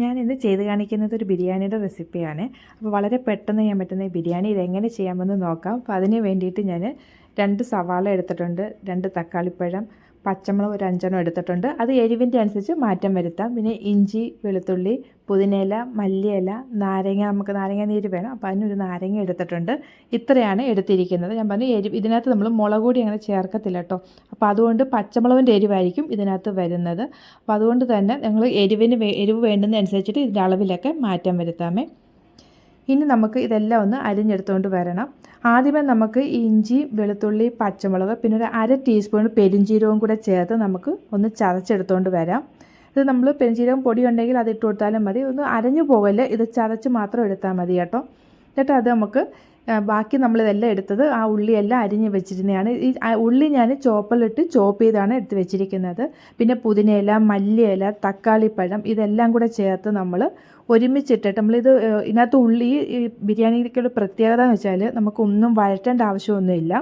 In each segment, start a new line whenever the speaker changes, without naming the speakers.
ഞാൻ ഇന്ന് ചെയ്ത് കാണിക്കുന്നത് ഒരു ബിരിയാണിയുടെ റെസിപ്പിയാണ്. അപ്പോൾ വളരെ പെട്ടെന്ന് ചെയ്യാൻ പറ്റുന്ന ഈ ബിരിയാണി ഇതെങ്ങനെ ചെയ്യാമെന്ന് നോക്കാം. അപ്പോൾ അതിന് വേണ്ടിയിട്ട് ഞാൻ രണ്ട് സവാള എടുത്തിട്ടുണ്ട്. രണ്ട് തക്കാളിപ്പഴം പച്ചമുളക് ഒരു അഞ്ചെണ്ണം എടുത്തിട്ടുണ്ട്. അത് എരിവിന്റെ അനുസരിച്ച് മാറ്റം വരുത്താം. പിന്നെ ഇഞ്ചി വെളുത്തുള്ളി പുതിനയില മല്ലിയില നാരങ്ങ നമുക്ക് നാരങ്ങ നീര് വേണം. അപ്പോൾ അതിനൊരു നാരങ്ങ എടുത്തിട്ടുണ്ട്. ഇത്രയാണ് എടുത്തിരിക്കുന്നത്. ഞാൻ പറഞ്ഞു എരിവ് ഇതിനകത്ത് നമ്മൾ മുളക് അങ്ങനെ ചേർക്കത്തില്ല കേട്ടോ. അപ്പോൾ അതുകൊണ്ട് പച്ചമുളകിന്റെ എരിവായിരിക്കും ഇതിനകത്ത് വരുന്നത്. അപ്പോൾ അതുകൊണ്ട് തന്നെ ഞങ്ങൾ എരിവിന് എരിവ് വേണ്ടുന്നതനുസരിച്ചിട്ട് ഇതിന്റെ അളവിലൊക്കെ മാറ്റം വരുത്താമേ. ഇനി നമുക്ക് ഇതെല്ലാം ഒന്ന് അരിഞ്ഞെടുത്തുകൊണ്ട് വരണം. ആദ്യമേ നമുക്ക് ഇഞ്ചി വെളുത്തുള്ളി പച്ചമുളക് പിന്നെ ഒരു അര ടീസ്പൂൺ പെരിഞ്ചീരകവും കൂടെ ചേർത്ത് നമുക്ക് ഒന്ന് ചതച്ചെടുത്തുകൊണ്ട് വരാം. ഇത് നമ്മൾ പെരിഞ്ചീരകം പൊടി ഉണ്ടെങ്കിൽ അത് ഇട്ട് കൊടുത്താലും മതി. ഒന്ന് അരഞ്ഞു പോകല്ലേ ഇത് ചതച്ച് മാത്രം എടുത്താൽ മതി കേട്ടോ. എന്നിട്ട് അത് നമുക്ക് ബാക്കി നമ്മളിതെല്ലാം എടുത്തത് ആ ഉള്ളിയെല്ലാം അരിഞ്ഞ് വെച്ചിരുന്നതാണ്. ഈ ഉള്ളി ഞാൻ ചോപ്പലിട്ട് ചോപ്പ് ചെയ്താണ് എടുത്ത് വെച്ചിരിക്കുന്നത്. പിന്നെ പുതിനയില മല്ലിയില തക്കാളിപ്പഴം ഇതെല്ലാം കൂടെ ചേർത്ത് നമ്മൾ ഒരുമിച്ചിട്ടിട്ട് നമ്മളിത് ഇതിനകത്ത് ഉള്ളി ബിരിയാണിക്ക് ഒരു പ്രത്യേകത എന്ന് വെച്ചാൽ നമുക്കൊന്നും വഴറ്റേണ്ട ആവശ്യമൊന്നുമില്ല.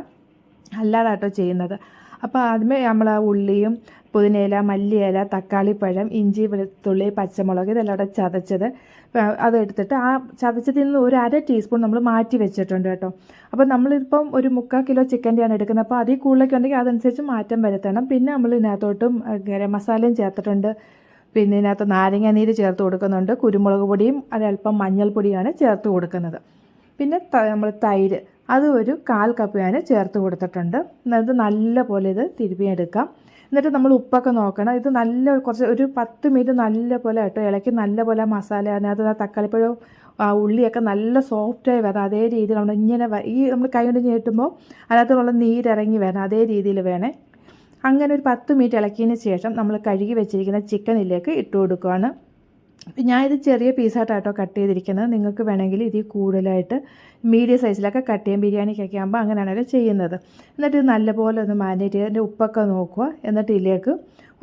അല്ലാതാട്ടോ ചെയ്യുന്നത്. അപ്പോൾ ആദ്യമേ നമ്മൾ ആ ഉള്ളിയും പുതിനയില മല്ലിയില തക്കാളിപ്പഴം ഇഞ്ചി വെളുത്തുള്ളി പച്ചമുളക് ഇതെല്ലാം കൂടെ ചതച്ചത്. അത് എടുത്തിട്ട് ആ ചതച്ചതിൽ നിന്ന് ഒരു അര ടീസ്പൂൺ നമ്മൾ മാറ്റി വെച്ചിട്ടുണ്ട് കേട്ടോ. അപ്പോൾ നമ്മളിപ്പം ഒരു മുക്കാൽ കിലോ ചിക്കന്റെയാണ് എടുക്കുന്നത്. അപ്പോൾ അതിൽ കൂടുതലൊക്കെ ഉണ്ടെങ്കിൽ അതനുസരിച്ച് മാറ്റം വരുത്തണം. പിന്നെ നമ്മൾ ഇതിനകത്തോട്ടും ഗരം മസാലയും ചേർത്തിട്ടുണ്ട്. പിന്നെ ഇതിനകത്ത് നാരങ്ങ നീര് ചേർത്ത് കൊടുക്കുന്നുണ്ട്. കുരുമുളക് പൊടിയും ഒരല്പം മഞ്ഞൾപ്പൊടിയാണ് ചേർത്ത് കൊടുക്കുന്നത്. പിന്നെ നമ്മൾ തൈര് അത് ഒരു കാൽ കപ്പ് ഞാൻ ചേർത്ത് കൊടുത്തിട്ടുണ്ട്. എന്നിട്ട് നല്ല പോലെ ഇത് തിരുമ്മിയെടുക്കാം എന്നിട്ട് നമ്മൾ ഉപ്പൊക്കെ നോക്കണം. ഇത് നല്ല കുറച്ച് ഒരു പത്ത് മിനിറ്റ് നല്ല പോലെ കേട്ടോ. ഇളക്കി നല്ല പോലെ മസാല അതിനകത്ത് തക്കാളിപ്പഴവും ഉള്ളിയൊക്കെ നല്ല സോഫ്റ്റായി വരണം. അതേ രീതിയിൽ നമ്മൾ ഇങ്ങനെ ഈ നമ്മൾ കൈ കൊണ്ട് ഞെട്ടുമ്പോൾ അതിനകത്തുള്ള നീരിറങ്ങി വരണം. അതേ രീതിയിൽ വേണേ. അങ്ങനെ ഒരു പത്ത് മിനിറ്റ് ഇളക്കിയതിന് ശേഷം നമ്മൾ കഴുകി വെച്ചിരിക്കുന്ന ചിക്കനിലേക്ക് ഇട്ട് കൊടുക്കുകയാണ് അപ്പം ഞാൻ ഇത് ചെറിയ പീസായിട്ടാട്ടോ കട്ട് ചെയ്തിരിക്കുന്നത്. നിങ്ങൾക്ക് വേണമെങ്കിൽ ഇത് കൂടുതലായിട്ട് മീഡിയം സൈസിലൊക്കെ കട്ട് ചെയ്യാൻ ബിരിയാണിക്കൊക്കെ ആകുമ്പോൾ അങ്ങനെയാണല്ലോ ചെയ്യുന്നത്. എന്നിട്ട് നല്ലപോലെ ഒന്ന് മാരിനേറ്റ് ചെയ്ത് അതിന്റെ ഉപ്പൊക്കെ നോക്കുക. എന്നിട്ട് ഇതിലേക്ക്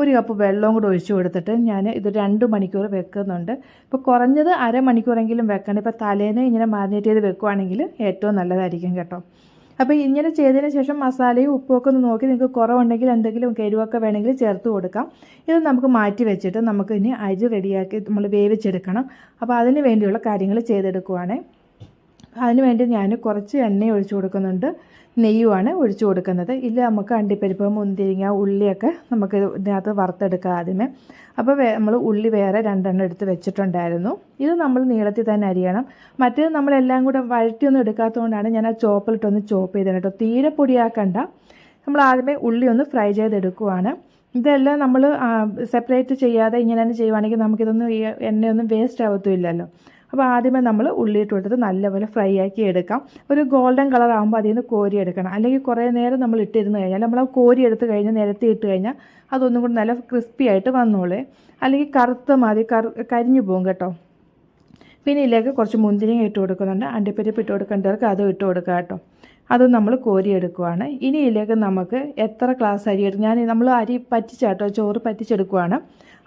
ഒരു കപ്പ് വെള്ളവും കൂടെ ഒഴിച്ചു കൊടുത്തിട്ട് ഞാൻ ഇത് രണ്ട് മണിക്കൂർ വെക്കുന്നുണ്ട്. ഇപ്പോൾ കുറഞ്ഞത് അരമണിക്കൂറെങ്കിലും വെക്കണം. ഇപ്പോൾ തലേന്ന് ഇങ്ങനെ മാരിനേറ്റ് ചെയ്ത് വെക്കുവാണെങ്കിൽ ഏറ്റവും നല്ലതായിരിക്കും കേട്ടോ. അപ്പോൾ ഇങ്ങനെ ചെയ്തതിന് ശേഷം മസാലയും ഉപ്പും ഒക്കെ ഒന്ന് നോക്കി നിങ്ങൾക്ക് കുറവുണ്ടെങ്കിൽ എന്തെങ്കിലും എരിവൊക്കെ വേണമെങ്കിൽ ചേർത്ത് കൊടുക്കാം. ഇത് നമുക്ക് മാറ്റി വെച്ചിട്ട് നമുക്ക് ഇനി അരി റെഡിയാക്കി നമ്മൾ വേവിച്ചെടുക്കണം. അപ്പോൾ അതിന് വേണ്ടിയുള്ള കാര്യങ്ങൾ ചെയ്തെടുക്കുവാണേ. അതിന് വേണ്ടി ഞാൻ കുറച്ച് എണ്ണ ഒഴിച്ചു കൊടുക്കുന്നുണ്ട്. നെയ്യുമാണ് ഒഴിച്ചു കൊടുക്കുന്നത്. ഇല്ല നമുക്ക് അണ്ടിപ്പരിപ്പ് മുന്തിരിങ്ങ ഉള്ളിയൊക്കെ നമുക്ക് ഇതിനകത്ത് വറുത്തെടുക്കാം ആദ്യമേ. അപ്പോൾ നമ്മൾ ഉള്ളി വേറെ രണ്ടെണ്ണം എടുത്ത് വെച്ചിട്ടുണ്ടായിരുന്നു. ഇത് നമ്മൾ നീളത്തിൽ തന്നെ അരിയണം. മറ്റേത് നമ്മളെല്ലാം കൂടെ വഴറ്റിയൊന്നും എടുക്കാത്തതുകൊണ്ടാണ് ഞാൻ ആ ചോപ്പിലിട്ടൊന്ന് ചോപ്പ് ചെയ്തത് കേട്ടോ. തീരെ പൊടിയാക്കണ്ട. നമ്മൾ ആദ്യമേ ഉള്ളി ഒന്ന് ഫ്രൈ ചെയ്തെടുക്കുവാണ്. ഇതെല്ലാം നമ്മൾ സെപ്പറേറ്റ് ചെയ്യാതെ ഇങ്ങനെ തന്നെ ചെയ്യുവാണെങ്കിൽ നമുക്കിതൊന്നും എണ്ണയൊന്നും വേസ്റ്റ് ആവത്തുമില്ലല്ലോ. അപ്പോൾ ആദ്യമേ നമ്മൾ ഉള്ളിയിട്ട് കൊടുത്തിട്ട് നല്ലപോലെ ഫ്രൈ ആക്കി എടുക്കാം. ഒരു ഗോൾഡൻ കളർ ആകുമ്പോൾ അതിൽ നിന്ന് കോരി എടുക്കണം. അല്ലെങ്കിൽ കുറേ നേരം നമ്മൾ ഇട്ടിരുന്ന് കഴിഞ്ഞാൽ നമ്മൾ കോരി എടുത്ത് കഴിഞ്ഞ് നിരത്തി ഇട്ട് കഴിഞ്ഞാൽ അതൊന്നും കൂടി നല്ല ക്രിസ്പി ആയിട്ട് വന്നോളേ. അല്ലെങ്കിൽ കറുത്ത മാതിരി കറു കരിഞ്ഞു പോകും കേട്ടോ. പിന്നെ ഇതിലേക്ക് കുറച്ച് മുന്തിരിങ്ങ ഇട്ട് കൊടുക്കുന്നുണ്ട്. അണ്ടിപ്പരിപ്പ് ഇട്ട് കൊടുക്കേണ്ടവർക്ക് അതും ഇട്ട് കൊടുക്കുക കേട്ടോ. അതും നമ്മൾ കോരിയെടുക്കുവാണ്. ഇനി ഇതിലേക്ക് നമുക്ക് എത്ര ഗ്ലാസ് അരി എടുക്കും ഞാൻ നമ്മൾ അരി പറ്റിച്ചാട്ടോ ചോറ് പറ്റിച്ചെടുക്കുവാണ്.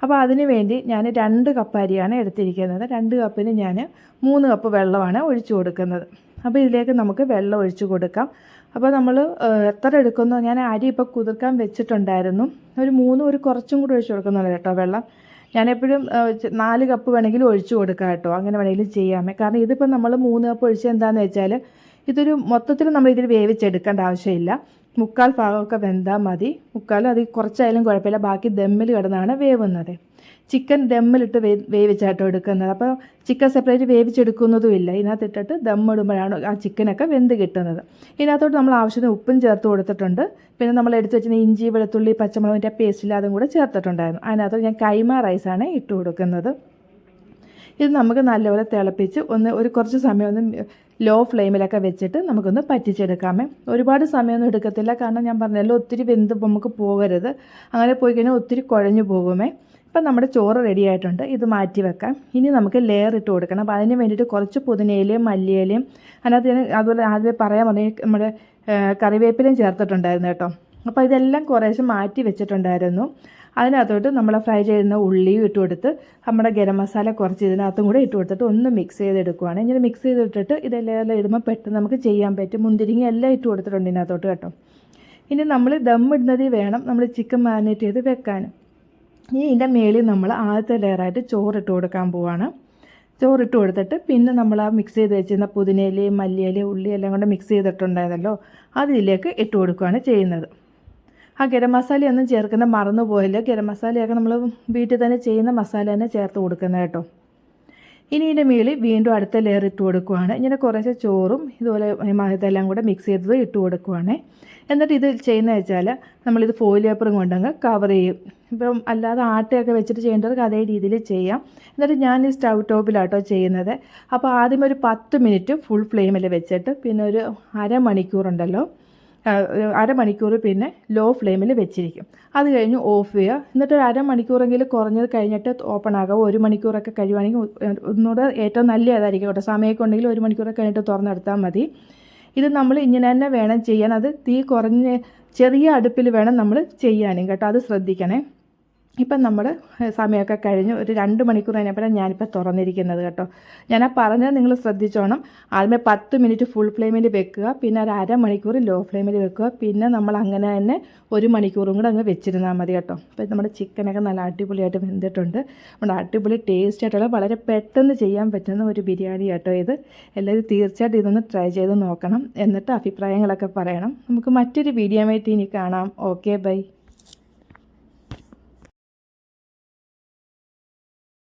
അപ്പോൾ അതിന് വേണ്ടി ഞാൻ രണ്ട് കപ്പ് അരിയാണ് എടുത്തിരിക്കുന്നത്. രണ്ട് കപ്പിന് ഞാൻ മൂന്ന് കപ്പ് വെള്ളമാണ് ഒഴിച്ചു കൊടുക്കുന്നത്. അപ്പോൾ ഇതിലേക്ക് നമുക്ക് വെള്ളം ഒഴിച്ചു കൊടുക്കാം. അപ്പോൾ നമ്മൾ എത്ര എടുക്കുന്നു? ഞാൻ അരി ഇപ്പോൾ കുതിർക്കാൻ വെച്ചിട്ടുണ്ടായിരുന്നു. ഒരു മൂന്ന് ഒരു കുറച്ചും കൂടി ഒഴിച്ചു കൊടുക്കുന്നുണ്ട് കേട്ടോ വെള്ളം. ഞാനെപ്പോഴും നാല് കപ്പ് വേണമെങ്കിലും ഒഴിച്ചു കൊടുക്കാം കേട്ടോ. അങ്ങനെ വേണമെങ്കിലും ചെയ്യാമേ കാരണം ഇതിപ്പോൾ നമ്മൾ മൂന്ന് കപ്പ് ഒഴിച്ച് എന്താണെന്ന് വെച്ചാൽ ഇതൊരു മൊത്തത്തിൽ നമ്മൾ ഇതിൽ വേവിച്ചെടുക്കേണ്ട ആവശ്യമില്ല. മുക്കാൽ ഭാഗമൊക്കെ വെന്താൽ മതി. മുക്കാൽ അത് കുറച്ചായാലും കുഴപ്പമില്ല. ബാക്കി ദമ്മിൽ കിടന്നാണ് വേവുന്നത്. ചിക്കൻ ദമ്മിലിട്ട് വേ വേവിച്ചാട്ടോ എടുക്കുന്നത്. അപ്പോൾ ചിക്കൻ സെപ്പറേറ്റ് വേവിച്ചെടുക്കുന്നതും ഇല്ല. ഇതിനകത്ത് ഇട്ടിട്ട് ദമ്മിടുമ്പോഴാണ് ആ ചിക്കനൊക്കെ വെന്ത് കിട്ടുന്നത്. ഇതിനകത്തോട്ട് നമ്മൾ ആവശ്യത്തിന് ഉപ്പും ചേർത്ത് കൊടുത്തിട്ടുണ്ട്. പിന്നെ നമ്മൾ എടുത്ത് വെച്ചിരുന്ന ഇഞ്ചി വെളുത്തുള്ളി പച്ചമുളകിന്റെ പേസ്റ്റിൽ അതും കൂടെ ചേർത്തിട്ടുണ്ടായിരുന്നു. അതിനകത്ത് ഞാൻ കൈമ റൈസാണ് ഇട്ട് കൊടുക്കുന്നത്. ഇത് നമുക്ക് നല്ലപോലെ തിളപ്പിച്ച് ഒന്ന് ഒരു കുറച്ച് സമയം ഒന്ന് ലോ ഫ്ലെയിമിലൊക്കെ വെച്ചിട്ട് നമുക്കൊന്ന് പറ്റിച്ചെടുക്കാമേ. ഒരുപാട് സമയമൊന്നും എടുക്കത്തില്ല. കാരണം ഞാൻ പറഞ്ഞല്ലോ ഒത്തിരി വെന്ത് നമുക്ക് പോകരുത്. അങ്ങനെ പോയി കഴിഞ്ഞാൽ ഒത്തിരി കുഴഞ്ഞു പോകുമേ. ഇപ്പം നമ്മുടെ ചോറ് റെഡി ആയിട്ടുണ്ട്. ഇത് മാറ്റി വെക്കാം. ഇനി നമുക്ക് ലെയർ ഇട്ട് കൊടുക്കണം. അപ്പോൾ അതിന് വേണ്ടിയിട്ട് കുറച്ച് പുതിനയിലയും മല്ലിയിലയും അതിനകത്ത് ഞാൻ അതുപോലെ ആദ്യമേ പറയാൻ പറഞ്ഞു നമ്മുടെ കറിവേപ്പിലയും ചേർത്തിട്ടുണ്ടായിരുന്നു കേട്ടോ. അപ്പോൾ ഇതെല്ലാം കുറേശ്ശെ മാറ്റി വെച്ചിട്ടുണ്ടായിരുന്നു. അതിനകത്തോട്ട് നമ്മൾ ഫ്രൈ ചെയ്യുന്ന ഉള്ളിയും ഇട്ട് കൊടുത്ത് നമ്മുടെ ഗരം മസാല കുറച്ച് ഇതിനകത്തും കൂടെ ഇട്ട് കൊടുത്തിട്ട് ഒന്ന് മിക്സ് ചെയ്തെടുക്കുവാണ്. ഇങ്ങനെ മിക്സ് ചെയ്തിട്ടിട്ട് ഇതെല്ലാം ഇടുമ്പോൾ പെട്ടെന്ന് നമുക്ക് ചെയ്യാൻ പറ്റും. മുന്തിരിങ്ങ എല്ലാം ഇട്ട് കൊടുത്തിട്ടുണ്ട് ഇതിനകത്തോട്ട് കേട്ടോ. ഇനി നമ്മൾ ദം ഇടുന്നതിൽ വേണം നമ്മൾ ചിക്കൻ മാരിനേറ്റ് ചെയ്ത് വെക്കാൻ. ഇനി ഇതിന്റെ മേളിൽ നമ്മൾ ആദ്യത്തെ ലെയറായിട്ട് ചോറിട്ട് കൊടുക്കാൻ പോവാണ്. ചോറിട്ട് കൊടുത്തിട്ട് പിന്നെ നമ്മൾ ആ മിക്സ് ചെയ്ത് വെച്ചിരുന്ന പുതിനയിലയും മല്ലിയിലയും ഉള്ളി എല്ലാം കൊണ്ട് മിക്സ് ചെയ്തിട്ടുണ്ടായിരുന്നല്ലോ അതിലേക്ക് ഇട്ട് കൊടുക്കുകയാണ് ചെയ്യുന്നത്. ആ ഗരം മസാലയൊന്നും ചേർക്കുന്ന മറന്നു പോയില്ല. ഗരം മസാലയൊക്കെ നമ്മൾ വീട്ടിൽ തന്നെ ചെയ്യുന്ന മസാല തന്നെ ചേർത്ത് കൊടുക്കുന്നത് കേട്ടോ. ഇനി ഇതിന്റെ മേളിൽ വീണ്ടും അടുത്ത ലെയർ ഇട്ട് കൊടുക്കുവാണ്. ഇങ്ങനെ കുറച്ച് ചോറും ഇതുപോലെ ഇതെല്ലാം കൂടെ മിക്സ് ചെയ്തത് ഇട്ട് കൊടുക്കുവാണ്. എന്നിട്ട് ഇത് ചെയ്യുന്നത് വെച്ചാൽ നമ്മളിത് ഫോയിൽ പേപ്പറും കൊണ്ടങ്ങ് കവർ ചെയ്യും. ഇപ്പം അല്ലാതെ ആട്ടയൊക്കെ വെച്ചിട്ട് ചെയ്യേണ്ടവർക്ക് അതേ രീതിയിൽ ചെയ്യാം. എന്നിട്ട് ഞാൻ ഈ സ്റ്റൗ ടോപ്പിലാട്ടോ ചെയ്യുന്നത്. അപ്പോൾ ആദ്യം ഒരു പത്ത് മിനിറ്റ് ഫുൾ ഫ്ലെയിമിൽ വെച്ചിട്ട് പിന്നെ ഒരു അരമണിക്കൂറുണ്ടല്ലോ. അരമണിക്കൂർ പിന്നെ ലോ ഫ്ലെയിമിൽ വെച്ചിരിക്കും. അത് കഴിഞ്ഞ് ഓഫ് ചെയ്യുക. എന്നിട്ട് ഒരു അരമണിക്കൂറെങ്കിലും കുറഞ്ഞത് കഴിഞ്ഞിട്ട് ഓപ്പൺ ആകുക ഒരു മണിക്കൂറൊക്കെ കഴിയുവാണെങ്കിൽ ഒന്നുകൂടെ ഏറ്റവും നല്ല ഇതായിരിക്കും കേട്ടോ. സമയമൊക്കെ ഉണ്ടെങ്കിൽ ഒരു മണിക്കൂറൊക്കെ കഴിഞ്ഞിട്ട് തുറന്നെടുത്താൽ മതി. ഇത് നമ്മൾ ഇങ്ങനെ തന്നെ വേണം ചെയ്യാൻ. അത് തീ കുറഞ്ഞ് ചെറിയ അടുപ്പിൽ വേണം നമ്മൾ ചെയ്യാനും കേട്ടോ. അത് ശ്രദ്ധിക്കണേ. ഇപ്പം നമ്മൾ സമയമൊക്കെ കഴിഞ്ഞ് ഒരു രണ്ട് മണിക്കൂർ കഴിഞ്ഞപ്പോഴാണ് ഞാനിപ്പോൾ തുറന്നിരിക്കുന്നത് കേട്ടോ. ഞാൻ ആ പറഞ്ഞത് നിങ്ങൾ ശ്രദ്ധിച്ചോണം. ആദ്യമേ പത്ത് മിനിറ്റ് ഫുൾ ഫ്ലെയിമിൽ വെക്കുക പിന്നെ ഒരു അരമണിക്കൂർ ലോ ഫ്ലെയിമിൽ വെക്കുക പിന്നെ നമ്മൾ അങ്ങനെ തന്നെ ഒരു മണിക്കൂറും കൂടെ അങ്ങ് വെച്ചിരുന്നാൽ മതി കേട്ടോ. അപ്പോൾ നമ്മുടെ ചിക്കനൊക്കെ നല്ല അടിപൊളിയായിട്ട് വെന്തിട്ടുണ്ട്. നമ്മുടെ അടിപൊളി ടേസ്റ്റ് ആയിട്ടുള്ള വളരെ പെട്ടെന്ന് ചെയ്യാൻ പറ്റുന്ന ഒരു ബിരിയാണി കേട്ടോ ഇത്. എല്ലാവരും തീർച്ചയായിട്ടും ഇതൊന്ന് ട്രൈ ചെയ്ത് നോക്കണം. എന്നിട്ട് അഭിപ്രായങ്ങളൊക്കെ പറയണം. നമുക്ക് മറ്റൊരു വീഡിയോ ആയിട്ട് ഇനി കാണാം. Okay bye